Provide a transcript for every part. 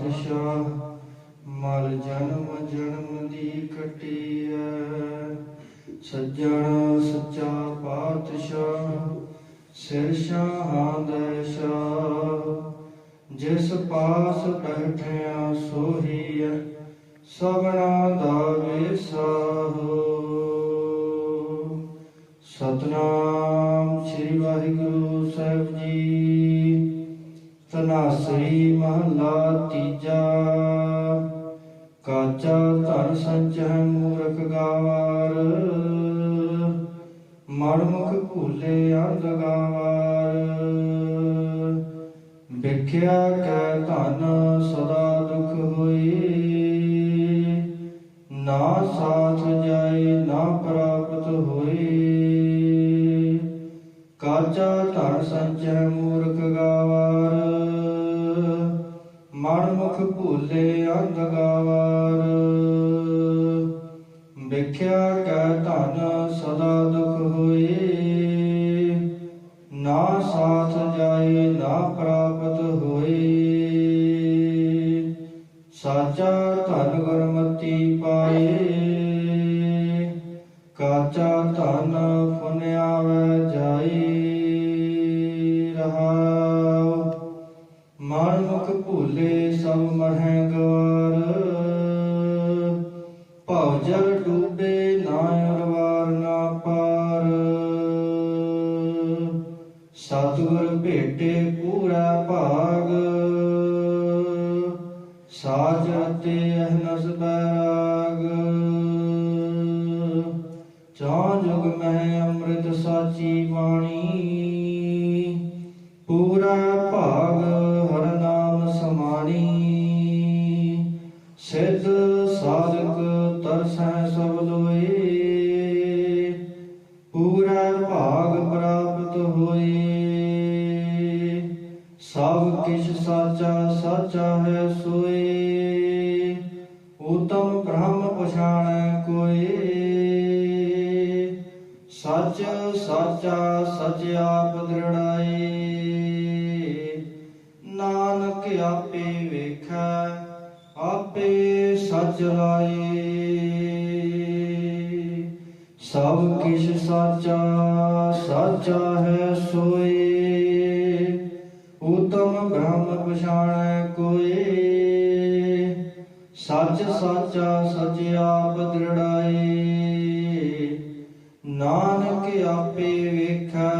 ਪਾਤਸ਼ਾਹ ਮਲ ਜਨਮ ਜਨਮ ਦੀ ਕਟੀਐ। ਸੱਜਣ ਸੱਚਾ ਪਾਤਸ਼ਾਹ, ਸਿਰ ਸ਼ਾਹਾਂ ਦੇ ਸ਼ਾਹ ਜਿਸ ਪਾਸ ਬੈਠਿਆ ਸੋਹੀਐ, ਸਭਨਾ ਦਾ ਵਿਸਾਹੋ। ਸਤਨਾਮ ਸ੍ਰੀ ਵਾਹਿਗੁਰੂ ਸਾਹਿਬ ਜੀ। ਤਨਾਸਰੀ ਮਹਲਾ ਤੀਜਾ। ਕਾਚਾ ਧਨ ਸੰਚੈ ਮੂਰਖ ਗਾਵਾਰ। ਮਨਮੁਖ ਭੂਲੇ ਅੰਧ ਗਾਵਾਰ। ਵਿਖਿਆ ਕੈ ਧਨ ਸਦਾ ਦੁਖ ਹੋਈ ਨਾ ਸਾਥ ਜਾਏ, ਨਾ ਪ੍ਰਾਪਤ ਹੋਏ। ਕਾਚਾ ਧਨ ਸੰਚੈ ਮੂਰਖ ਗਾਵਾਰ। ਭੂਲੇ ਅੰਧ ਗਾਵਾਰ ਵਿਖਿਆ ਕੈ ਧਨ ਸਦਾ ਦੁਖ ਹੋਏ। ਨਾ ਸਾਥ ਜਾਏ, ਨਾ ਪ੍ਰਾਪਤ ਹੋਏ। ਸਾਚਾ ਧਨ ਗੁਰਮਤੀ ਪਾਏ। ਕਾਚਾ ਧਨ ਮਨ ਮੁਖ ਭੂਲੇ ਸਭ ਮਰਹਿ ਗਵਾਰ ਭਉ ਜਲ ਡੂਬੇ ਨਾ ਉਰਵਾਰ ਨਾ ਪਾਰ। ਸਤਿਗੁਰ ਭੇਟੇ ਪੂਰਾ ਭਾਗ। ਸਾਜ ਤੇ ਅਹਨਸ ਬੈਰਾਗ। ਚਾਂ ਜੁਗ ਮਹਿ ਅੰਮ੍ਰਿਤ ਸਾਚੀ ਬਾਣੀ। ਪੂਰਾ ਤਰਸੈ ਸਭ ਲੋਏ ਪੂਰਾ ਭਾਗ ਪ੍ਰਾਪਤ ਹੋਏ। ਸਭ ਕਿਛ ਸਾਚਾ ਸਾਚਾ ਹੈ ਸੋਏ। ਉਤਮ ਬ੍ਰਹਮ ਪਛਾਣੈ ਕੋਏ। ਸੱਚ ਸਾਚਾ ਸਚ ਆਪ ਨਾਨਕ ਆਪੇ ਵੇਖੈ ਸਚ ਲਾਏ ਸਭ ਕਿਛ ਸਾਚਾ ਸਾਚਾ ਹੈ ਸੋਏ। ਉਤਮ ਬ੍ਰਹਮ ਪਛਾਣੈ ਕੋਏ। ਸੱਚ ਸਾਚਾ, ਸਚ ਆਪ ਨਾਨਕ ਆਪੇ ਵੇਖੈ,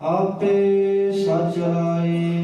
ਆਪੇ ਸਚ ਲਾਏ।